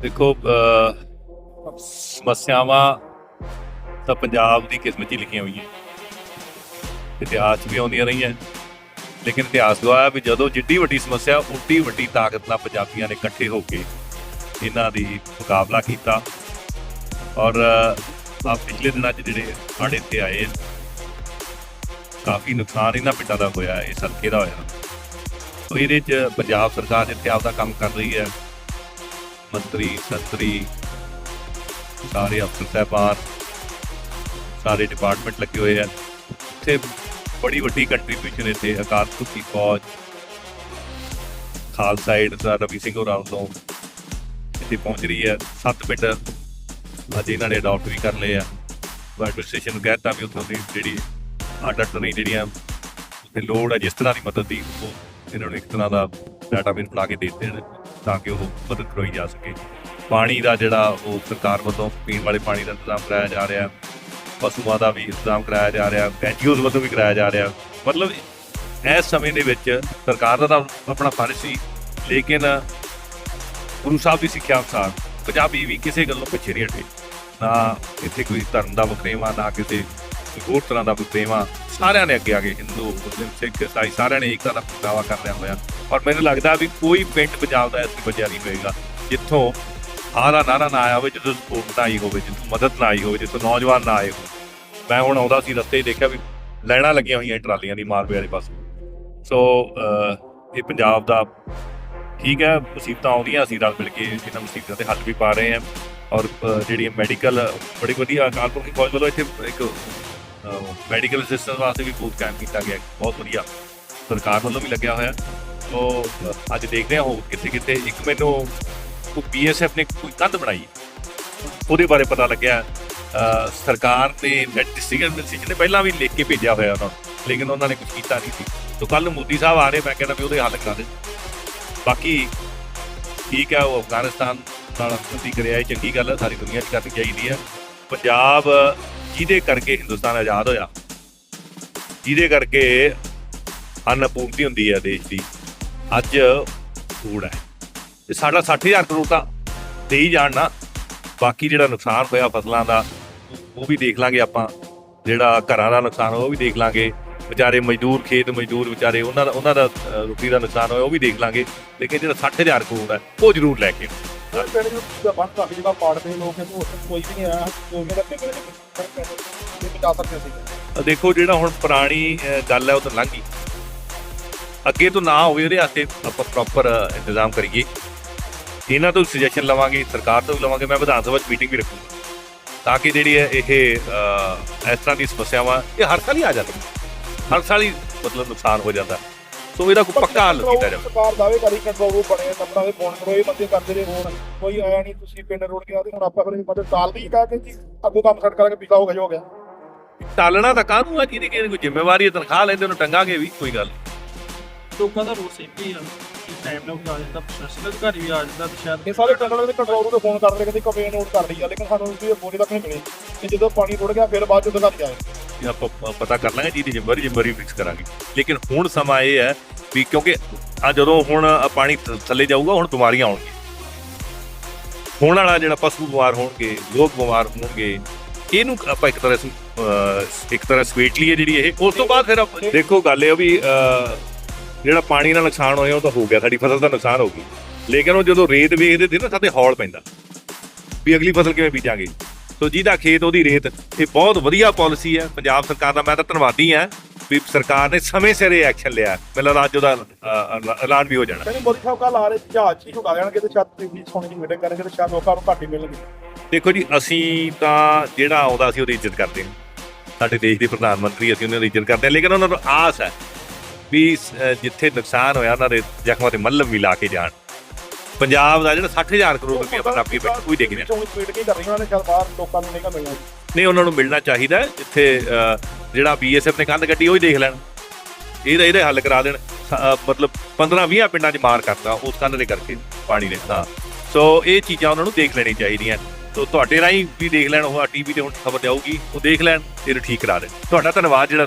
ਦੇਖੋ ਅਹ, ਸਮੱਸਿਆਵਾਂ ਤਾਂ ਪੰਜਾਬ ਦੀ ਕਿਸਮਤ 'ਚ ਲਿਖੀਆਂ ਹੋਈਆਂ। ਇਤਿਹਾਸ ਵੀ ਆਉਂਦੀਆਂ ਰਹੀਆਂ। ਲੇਕਿਨ ਇਤਿਹਾਸ ਗਵਾਇਆ ਵੀ ਜਦੋਂ ਜਿੱਡੀ ਵੱਡੀ ਸਮੱਸਿਆ ਉੱਡੀ ਵੱਡੀ ਤਾਕਤ ਨਾਲ ਪੰਜਾਬੀਆਂ ਨੇ ਇਕੱਠੇ ਹੋ ਕੇ ਇਹਨਾਂ ਦੀ ਮੁਕਾਬਲਾ ਕੀਤਾ। ਔਰ ਆ ਪਿਛਲੇ ਦਿਨਾਂ 'ਚ ਜਿਹੜੇ ਹੜ੍ਹ ਇੱਥੇ ਆਏ ਕਾਫੀ ਨੁਕਸਾਨ ਇਹਨਾਂ ਪਿੰਡਾਂ ਦਾ ਹੋਇਆ ਹੈ, ਇਸ ਹਲਕੇ ਦਾ ਹੋਇਆ। ਸੋ ਇਹਦੇ 'ਚ ਪੰਜਾਬ ਸਰਕਾਰ ਇੱਥੇ ਆਪਦਾ ਕੰਮ ਕਰ ਰਹੀ ਹੈ। ਮੰਤਰੀ, ਸੰਤਰੀ, ਸਾਰੇ ਅਫਸਰ ਸਾਹਿਬਾਨ, ਸਾਰੇ ਡਿਪਾਰਟਮੈਂਟ ਲੱਗੇ ਹੋਏ ਆ। ਇੱਥੇ ਬੜੀ ਵੱਡੀ ਕੰਟਰੀਬਿਊਸ਼ਨ ਇੱਥੇ, ਅਕਾਲ ਪੁਰਖ ਦੀ ਫੌਜ, ਖਾਲਸਾ ਏਡ ਦਾ ਰਵੀ ਸਿੰਘ ਹੋਰਾਂ ਤੋਂ ਇੱਥੇ ਪਹੁੰਚ ਰਹੀ ਹੈ। ਸੱਤ ਪਿੰਡ ਅੱਜ ਇਹਨਾਂ ਨੇ ਅਡਾਪਟ ਵੀ ਕਰ ਲਏ ਆ। ਐਡਮਿਨਿਸਟ੍ਰੇਸ਼ਨ ਨੂੰ ਕਹਿਤਾ ਵੀ ਉੱਥੋਂ ਦੀ ਜਿਹੜੀ ਆਡਟ ਨਹੀਂ ਜਿਹੜੀਆਂ ਤੇ ਲੋੜ ਹੈ, ਜਿਸ ਤਰ੍ਹਾਂ ਦੀ ਮਦਦ ਦੀ, ਉਹ ਇਹਨਾਂ ਨੂੰ ਇੱਕ ਤਰ੍ਹਾਂ ਦਾ ਡਾਟਾਬੇਸ ਬਣਾ ਕੇ ਦੇ ਦਿੱਤੇ ਨੇ ਤਾਂ ਕਿ ਉਹ ਮਦਦ ਕਰਵਾਈ ਜਾ ਸਕੇ। ਪਾਣੀ ਦਾ ਜਿਹੜਾ ਉਹ ਸਰਕਾਰ ਵੱਲੋਂ ਪੀਣ ਵਾਲੇ ਪਾਣੀ ਦਾ ਇੰਤਜ਼ਾਮ ਕਰਾਇਆ ਜਾ ਰਿਹਾ, ਪਸ਼ੂਆਂ ਦਾ ਵੀ ਇੰਤਜ਼ਾਮ ਕਰਾਇਆ ਜਾ ਰਿਹਾ ਐਨਜੀਓਜ਼ ਵੱਲੋਂ ਵੀ ਕਰਾਇਆ ਜਾ ਰਿਹਾ। ਮਤਲਬ ਇਸ ਸਮੇਂ ਦੇ ਵਿੱਚ ਸਰਕਾਰ ਦਾ ਤਾਂ ਆਪਣਾ ਫਰਜ਼ ਸੀ, ਲੇਕਿਨ ਗੁਰੂ ਸਾਹਿਬ ਦੀ ਸਿੱਖਿਆ ਅਨੁਸਾਰ ਪੰਜਾਬੀ ਵੀ ਕਿਸੇ ਗੱਲੋਂ ਪਿੱਛੇ ਨਹੀਂ ਹਟੇ। ਨਾ ਇੱਥੇ ਕੋਈ ਧਰਮ ਦਾ ਵਖਰੇਵਾ, ਨਾ ਕਿਸੇ ਹੋਰ ਤਰ੍ਹਾਂ ਦਾ ਵਖਰੇਵਾ ਸਾਰਿਆਂ ਨੇ ਅੱਗੇ ਆ ਕੇ ਹਿੰਦੂ, ਮੁਸਲਿਮ, ਸਿੱਖ ਈਸਾਈ ਸਾਰਿਆਂ ਨੇ ਏਕਤਾ ਦਾ ਪ੍ਰਗਟਾਵਾ ਕਰ ਰਿਹਾ ਹੋਇਆ। ਔਰ ਮੈਨੂੰ ਲੱਗਦਾ ਵੀ ਕੋਈ ਪਿੰਡ ਪੰਜਾਬ ਦਾ ਐਸੀ ਬਚਿਆ ਨਹੀਂ ਹੋਏਗਾ, ਜਿੱਥੋਂ ਆਹ ਦਾ ਨਾਰਾ ਨਾ ਆਇਆ ਹੋਵੇ ਜਦੋਂ ਸਪੋਰਟ ਨਾ ਆਈ ਹੋਵੇ, ਜਿੱਥੋਂ ਮਦਦ ਨਾ ਆਈ ਹੋਵੇ, ਜਿੱਥੋਂ ਨੌਜਵਾਨ ਨਾ ਆਏ ਹੋਵੇ ਮੈਂ ਹੁਣ ਆਉਂਦਾ ਸੀ ਰਸਤੇ 'ਚ ਦੇਖਿਆ ਵੀ ਲਾਈਨਾਂ ਲੱਗੀਆਂ ਹੋਈਆਂ ਟਰਾਲੀਆਂ ਦੀ ਮਾਰਵੇ ਵਾਲੇ ਪਾਸੇ। ਸੋ ਇਹ ਪੰਜਾਬ ਦਾ ਠੀਕ ਹੈ, ਮੁਸੀਬਤਾਂ ਆਉਂਦੀਆਂ, ਅਸੀਂ ਰਲ ਮਿਲ ਕੇ ਇਹਨਾਂ ਮੁਸੀਬਤਾਂ ਤੇ ਹੱਲ ਵੀ ਪਾ ਰਹੇ ਹਾਂ। ਔਰ ਜਿਹੜੀ ਮੈਡੀਕਲ, ਬੜੀ ਵਧੀਆ ਕਾਲਪੁਰ ਦੀ ਫੌਜ ਵੱਲੋਂ ਇੱਥੇ ਇੱਕ ਮੈਡੀਕਲ ਅਸਿਸਟੈਂਟ ਵਾਸਤੇ ਵੀ ਬਹੁਤ ਕੈਂਪ ਕੀਤਾ ਗਿਆ। ਬਹੁਤ ਵਧੀਆ। ਸਰਕਾਰ ਵੱਲੋਂ ਵੀ ਲੱਗਿਆ ਹੋਇਆ। ਸੋ ਅੱਜ ਦੇਖਦੇ ਹਾਂ ਉਹ ਕਿੱਥੇ ਕਿੱਥੇ। ਇੱਕ ਮੈਨੂੰ ਉਹ ਬੀਐਸਐਫ ਨੇ ਕੋਈ ਕੰਧ ਬਣਾਈ। ਉਹਦੇ ਬਾਰੇ ਪਤਾ ਲੱਗਿਆ। ਸਰਕਾਰ ਨੇ ਡਿਸਟ੍ਰਿਕਟ ਐਡਮਿਨਿਸਟ੍ਰੇਸ਼ਨ ਨੇ ਪਹਿਲਾਂ ਵੀ ਲਿਖ ਕੇ ਭੇਜਿਆ ਹੋਇਆ ਉਹਨਾਂ ਨੂੰ। ਲੇਕਿਨ ਉਹਨਾਂ ਨੇ ਕੁਝ ਕੀਤਾ ਨਹੀਂ ਸੀ। ਸੋ ਕੱਲ ਨੂੰ ਮੋਦੀ ਸਾਹਿਬ ਆ ਰਹੇ, ਮੈਂ ਕਹਿੰਦਾ ਵੀ ਉਹਦੇ ਹੱਲ ਕਰਾ ਦੇ। ਬਾਕੀ ਠੀਕ ਹੈ, ਉਹ ਅਫਗਾਨਿਸਤਾਨ ਨਾਲ ਸੰਧੀ ਕਰਿਆ। ਇਹ ਚੰਗੀ ਗੱਲ ਹੈ, ਸਾਰੀ ਦੁਨੀਆ 'ਚ ਕਰਨੀ ਚਾਹੀਦੀ ਹੈ। ਪੰਜਾਬ ਜਿਹਦੇ ਕਰਕੇ ਹਿੰਦੁਸਤਾਨ ਆਜ਼ਾਦ ਹੋਇਆ, ਜਿਹਦੇ ਕਰਕੇ ਅਨਪੂਰਤੀ ਹੁੰਦੀ ਹੈ ਦੇਸ਼ ਦੀ, ਅੱਜ ਫੂਡ ਹੈ। ਤੇ ਸਾਡਾ 60000 ਕਰੋੜ ਤਾਂ ਦੇ ਹੀ ਜਾਣ ਨਾ, ਬਾਕੀ ਜਿਹੜਾ ਨੁਕਸਾਨ ਹੋਇਆ ਫਸਲਾਂ ਦਾ, ਉਹ ਵੀ ਦੇਖ ਲਾਂਗੇ ਆਪਾਂ। ਜਿਹੜਾ ਘਰਾਂ ਦਾ ਨੁਕਸਾਨ ਹੋਇਆ, ਉਹ ਵੀ ਦੇਖ ਲਾਂਗੇ। ਵਿਚਾਰੇ ਮਜ਼ਦੂਰ, ਖੇਤ ਮਜ਼ਦੂਰ ਵਿਚਾਰੇ, ਉਹਨਾਂ ਦਾ ਉਹਨਾਂ ਦਾ ਰੋਟੀ ਦਾ ਨੁਕਸਾਨ ਹੋਇਆ, ਉਹ ਵੀ ਦੇਖ ਲਾਂਗੇ। ਲੇਕਿਨ ਜਿਹੜਾ 60000 ਕਰੋੜ ਹੈ, ਉਹ ਜ਼ਰੂਰ ਲੈ ਕੇ ਆਓ। ਸਰ ਪਿੰਡ ਨੂੰ ਬੰਦ ਕਾਫੀ ਜਗ੍ਹਾ ਪਾੜਦੇ ਲੋਕ ਇਹ ਤੋਂ ਕੋਈ ਵੀ ਨਹੀਂ ਆਇਆ ਕੋਈ ਵੀ ਰੱਖੇ ਕਿਹੜੇ ਇਹ ਬਚਾ ਸਕਦੇ ਸੀ। ਦੇਖੋ ਜਿਹੜਾ ਹੁਣ ਪੁਰਾਣੀ ਗੱਲ ਹੈ, ਉਹ ਤਾਂ ਲੰਘ ਗਈ। ਅੱਗੇ ਤੋਂ ਨਾ ਹੋਵੇ ਉਹਦੇ ਵਾਸਤੇ ਆਪਾਂ ਪ੍ਰੋਪਰ ਇੰਤਜ਼ਾਮ ਕਰੀਏ। ਇਹਨਾਂ ਤੋਂ ਸੁਜੈਸ਼ਨ ਲਵਾਂਗੇ, ਸਰਕਾਰ ਤੋਂ ਵੀ ਲਵਾਂਗੇ, ਮੈਂ ਵਿਧਾਨ ਸਭਾ 'ਚ ਮੀਟਿੰਗ ਵੀ ਰੱਖੂੰਗਾ। ਤਾਂ ਕਿ ਜਿਹੜੀ ਹੈ ਇਹ ਇਸ ਤਰ੍ਹਾਂ ਦੀ ਸਮੱਸਿਆਵਾਂ, ਇਹ ਹਰ ਸਾਲ ਹੀ ਆ ਜਾਂਦੀਆਂ। ਹਰ ਸਾਲ ਹੀ ਮਤਲਬ ਨੁਕਸਾਨ ਹੋ ਜਾਂਦਾ। ਸੋ ਇਹਦਾ ਕੋਈ ਪੱਕਾ ਹੱਲ ਕੀਤਾ ਜਾਵੇ। ਸਰਕਾਰ ਦਾਅਵੇ ਕਰੀ ਕੰਟਰੋਲ ਰੂਮ ਬਣੇ ਨੰਬਰਾਂ ਦੇ ਫੋਨ ਕਰੋ ਇਹ ਬੰਦੇ ਕਰਦੇ ਰਹੇ ਹੋਣ। ਕੋਈ ਆਇਆ ਨਹੀਂ ਤੁਸੀਂ ਪਿੰਡ ਰੋਡ ਕੇ ਆਦੇ ਹੁਣ ਆਪਾਂ ਫਿਰ ਮਦਦ ਸਾਲ ਵੀ ਕਹਿ ਕੇ ਜੀ ਅੱਗੋਂ ਕੰਮ ਸੈੱਟ ਕਰਾਂਗੇ ਪੀਲਾ ਹੋ ਗਿਆ ਹੋ ਗਿਆ। ਟਾਲਣਾ ਤਾਂ ਕਾਹਨੂੰ ਆ ਜਿਹਦੀ ਕਿਸੇ ਦੀ ਕੋਈ ਜ਼ਿੰਮੇਵਾਰੀ ਹੈ ਤਨਖਾਹ ਲੈਂਦੇ ਉਹਨੂੰ ਟੰਗਾਂਗੇ ਵੀ ਕੋਈ ਗੱਲ। ਲੋਕਾਂ ਦਾ ਰੋਸ ਇੱਕ ਹੀ ਆ ਕਿ ਟਾਈਮ ਨਾਲ ਆ ਜਾਂਦਾ ਪ੍ਰਸ਼ਾਸਨ ਅਧਿਕਾਰੀ ਵੀ ਆ ਜਾਂਦਾ ਤੇ ਸ਼ਾਇਦ ਇਹ ਸਾਰੇ ਵਾਲੇ ਦੇ ਕੰਟਰੋਲ ਰੂਮ ਤੇ ਫੋਨ ਕਰਦੇ ਕਹਿੰਦੇ ਕੰਪਲੇਨ ਨੋਟ ਕਰ ਲਈ ਆ ਲੇਕਿਨ ਸਾਨੂੰ ਕੋਈ ਫੋਨ ਤੱਕ ਨਹੀਂ ਮਿਲੇ। ਤੇ ਜਦੋਂ ਪਾਣੀ ਰੁੜ ਗਿਆ ਫਿਰ ਬਾਅਦ ਚ ਦਿਖਾ ਆਏ। ਇਹ ਆਪਾਂ ਪਤਾ ਕਰ ਲਾਂਗੇ ਜਿਹਦੀ ਜ਼ਿੰਮੇਵਾਰੀ ਜ਼ਿੰਮੇਵਾਰੀ ਫਿਕਸ ਕਰਾਂਗੇ। ਲੇਕਿਨ ਹੁਣ ਸਮਾਂ ਇਹ ਹੈ ਵੀ ਕਿਉਂਕਿ ਆ ਜਦੋਂ ਹੁਣ ਪਾਣੀ ਥੱਲੇ ਜਾਊਗਾ, ਹੁਣ ਬਿਮਾਰੀਆਂ ਆਉਣਗੀਆਂ। ਹੋਣ ਵਾਲਾ ਜਿਹੜਾ ਪਸ਼ੂ ਬਿਮਾਰ ਹੋਣਗੇ, ਲੋਕ ਬਿਮਾਰ ਹੋਣਗੇ, ਇਹਨੂੰ ਆਪਾਂ ਇੱਕ ਤਰ੍ਹਾਂ ਇੱਕ ਤਰ੍ਹਾਂ ਸਵੇਟ ਲਈਏ ਜਿਹੜੀ ਇਹ। ਉਸ ਤੋਂ ਬਾਅਦ ਫਿਰ ਆਪਾਂ- ਦੇਖੋ, ਗੱਲ ਇਹ ਵੀ ਜਿਹੜਾ ਪਾਣੀ ਨਾਲ ਨੁਕਸਾਨ ਹੋਇਆ, ਉਹ ਤਾਂ ਹੋ ਗਿਆ। ਸਾਡੀ ਫਸਲ ਦਾ ਨੁਕਸਾਨ ਹੋ ਗਈ ਲੇਕਿਨ ਉਹ ਜਦੋਂ ਰੇਤ ਵੇਖਦੇ ਸੀ ਨਾ, ਸਾਡੇ ਹੌਲ ਪੈਂਦਾ। ਵੀ ਅਗਲੀ ਫਸਲ ਕਿਵੇਂ ਬੀਜਾਂਗੇ? ਸੋ ਜਿਹਦਾ ਖੇਤ ਉਹਦੀ ਰੇਤ ਇਹ ਬਹੁਤ ਵਧੀਆ ਪਾਲਿਸੀ ਹੈ। ਪੰਜਾਬ ਸਰਕਾਰ ਦਾ ਮੈਂ ਤਾਂ ਧੰਨਵਾਦੀ ਹਾਂ ਵੀ ਸਰਕਾਰ ਨੇ ਸਮੇਂ ਸਿਰ ਇਹ ਐਕਸ਼ਨ ਲਿਆ। ਮੈਨੂੰ ਲੱਗਦਾ ਅੱਜ ਉਹਦਾ ਐਲਾਨ ਵੀ ਹੋ ਜਾਣਾ। ਕਹਿੰਦੇ ਮੋਦੀ ਸਾਹਿਬ ਕੱਲ ਆ ਰਹੇ ਜਹਾਜ਼ ਹੀ ਝੁਕਾ ਜਾਣਗੇ ਤੇ ਛੱਤ ਤੇ ਵੀ ਸੋਨੇ ਦੀ ਮੀਟਿੰਗ ਕਰਨਗੇ ਤੇ ਸ਼ਾਇਦ ਲੋਕਾਂ ਨੂੰ ਘੱਟ ਮਿਲਣਗੇ। ਦੇਖੋ ਜੀ ਅਸੀਂ ਤਾਂ ਜਿਹੜਾ ਆਉਂਦਾ ਸੀ ਉਹਦੀ ਇੱਜ਼ਤ ਕਰਦੇ ਹਾਂ। ਸਾਡੇ ਦੇਸ਼ ਦੇ ਪ੍ਰਧਾਨ ਮੰਤਰੀ ਅਸੀਂ ਉਹਨਾਂ ਦੀ ਇੱਜ਼ਤ ਕਰਦੇ ਹਾਂ। ਲੇਕਿਨ ਉਹਨਾਂ ਨੂੰ ਆਸ ਹੈ ਵੀ ਜਿੱਥੇ ਨੁਕਸਾਨ ਹੋਇਆ ਉਹਨਾਂ ਦੇ ਜ਼ਖਮਾਂ ਤੇ ਮੱਲਮ ਵੀ ਲਾ ਕੇ ਜਾਣ। ਪੰਜਾਬ ਦਾ ਜਿਹੜਾ 60000 ਕਰੋੜ ਰੁਪਏ ਪੰਜਾਬੀ ਵਿੱਚ ਕੋਈ ਦੇਖ ਨਹੀਂ। ਚੋਣ ਸਪੀਡ ਕੀ ਕਰ ਰਹੀ ਉਹਨਾਂ ਨੇ ਸ਼ਾਇਦ ਬਾਹਰ ਲੋਕਾਂ ਨੂੰ ਨਹੀਂ ਗਾ ਮਿਲਣਾ। ਨਹੀਂ ਉਹਨਾਂ ਨੂੰ ਮਿਲਣਾ ਚਾਹੀਦਾ ਜਿੱਥੇ ਜਿਹੜਾ ਬੀਐਸਐਫ ਨੇ ਕੰਧ ਕੱਢੀ ਉਹ ਹੀ ਦੇਖ ਲੈਣ। ਇਹਦਾ ਇਹਦੇ ਹੱਲ ਕਰਾ ਦੇਣ। ਮਤਲਬ 15 20 ਪਿੰਡਾਂ 'ਚ ਮਾਰ ਕਰਤਾ ਉਸ ਕੰਧ ਦੇ ਕਰਕੇ ਪਾਣੀ ਨੇ। ਹਾਂ। ਸੋ ਇਹ ਚੀਜ਼ਾਂ ਉਹਨਾਂ ਨੂੰ ਦੇਖ ਲੈਣੀ ਚਾਹੀਦੀਆਂ। ਸੋ ਤੁਹਾਡੇ ਰਾਹੀਂ ਵੀ ਦੇਖ ਲੈਣ ਉਹ ਟੀਵੀ ਤੇ ਹੁਣ ਖਬਰ ਜਾਊਗੀ ਉਹ ਦੇਖ ਲੈਣ ਤੇ ਇਹਨੂੰ ਠੀਕ ਕਰਾ ਦੇਣ। ਤੁਹਾਡਾ ਧੰਨਵਾਦ ਜਿਹੜਾ